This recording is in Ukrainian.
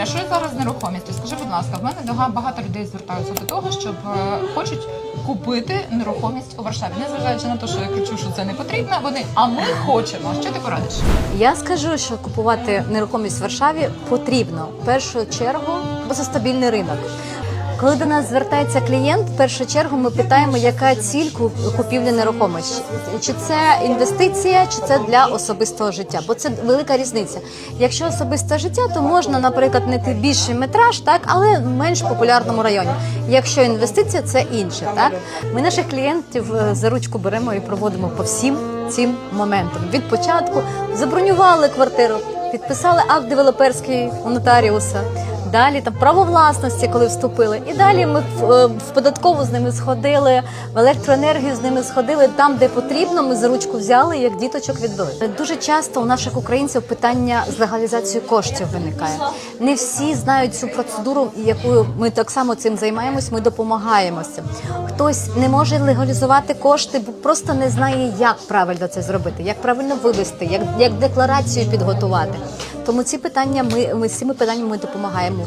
Юля, що зараз нерухомість? Скажи, будь ласка, в мене багато людей звертаються до того, щоб е, хочуть купити нерухомість у Варшаві, незважаючи на те, що я кричу, що це не потрібно. Вони а ми хочемо. Що ти порадиш? Я скажу, що купувати нерухомість в Варшаві потрібно в першу чергу, бо це стабільний ринок. Коли до нас звертається клієнт, в першу чергу ми питаємо, яка ціль купівлі нерухомості. Чи це інвестиція, чи це для особистого життя? Бо це велика різниця. Якщо особисте життя, то можна, наприклад, знайти більший метраж, так, але в менш популярному районі. Якщо інвестиція, це інше. Так ми наших клієнтів е, за ручку беремо і проводимо по всім цим моментам. Від початку забронювали квартиру, підписали акт девелоперський у нотаріуса. Далі там право власності, коли вступили, і далі ми в, е, в податкову з ними сходили, в електроенергію з ними сходили там, де потрібно. Ми за ручку взяли, як діточок відвели. Дуже часто у наших українців питання з легалізацією коштів виникає. Не всі знають цю процедуру, якою ми так само цим займаємось. Ми допомагаємо цим. Хтось не може легалізувати кошти, бо просто не знає, як правильно це зробити, як правильно вивести, як, як декларацію підготувати. Тому ці питання ми, ми з цими питаннями ми допомагаємо.